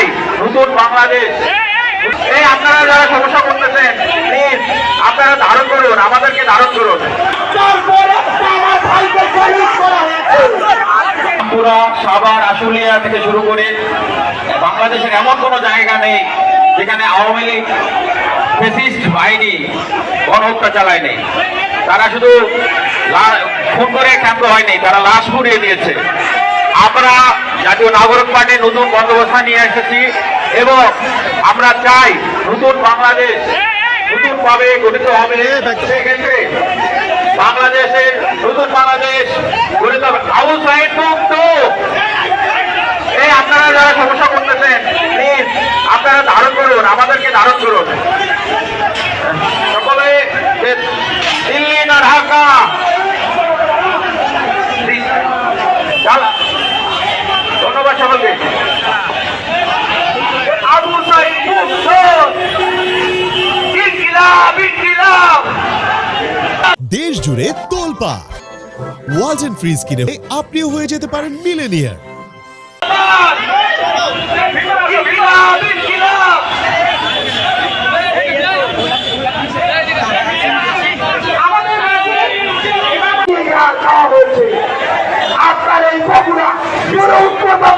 চাই নতুন বাংলাদেশ। এই আপনারা যারা সমস্যা করতেছেন প্লিজ আপনারা ধারণ করুন, আমাদেরকে ধারণ করুন। পুরা সাভার আশুলিয়া থেকে শুরু করে বাংলাদেশের এমন কোনো জায়গা নেই যেখানে আওয়ামী লীগ ফেসিস্ট বাহিনী গণহত্যা চালায়নি। তারা শুধু খুন করে ক্ষান্ত হয়নি, তারা লাশ পুড়িয়ে দিয়েছে। আমরা জাতীয় নাগরিক পার্টি নতুন বন্দোবস্ত নিয়ে এসেছি এবং আমরা চাই নতুন বাংলাদেশ নতুন ভাবে গঠিত হবে। সেক্ষেত্রে বাংলাদেশের নতুন বাংলাদেশ গঠিত হবে। আউটসাইড মুক্ত! এই আপনারা যারা সমস্যা করতেছেন প্লিজ আপনারা ধারণ করুন, আমাদেরকে ধারণ করুন। ধন্যবাদ সকলকে আবু সাইদ মুক্ত ইনকিলাব ইনকিলাব। দেশ জুড়ে তোলপা। ওয়ালটন ফ্রিজ কিনে আপনিও হয়ে যেতে পারেন মিলেনিয়ার। আপনার এই বগুড়া পুরো উত্তরবঙ্গে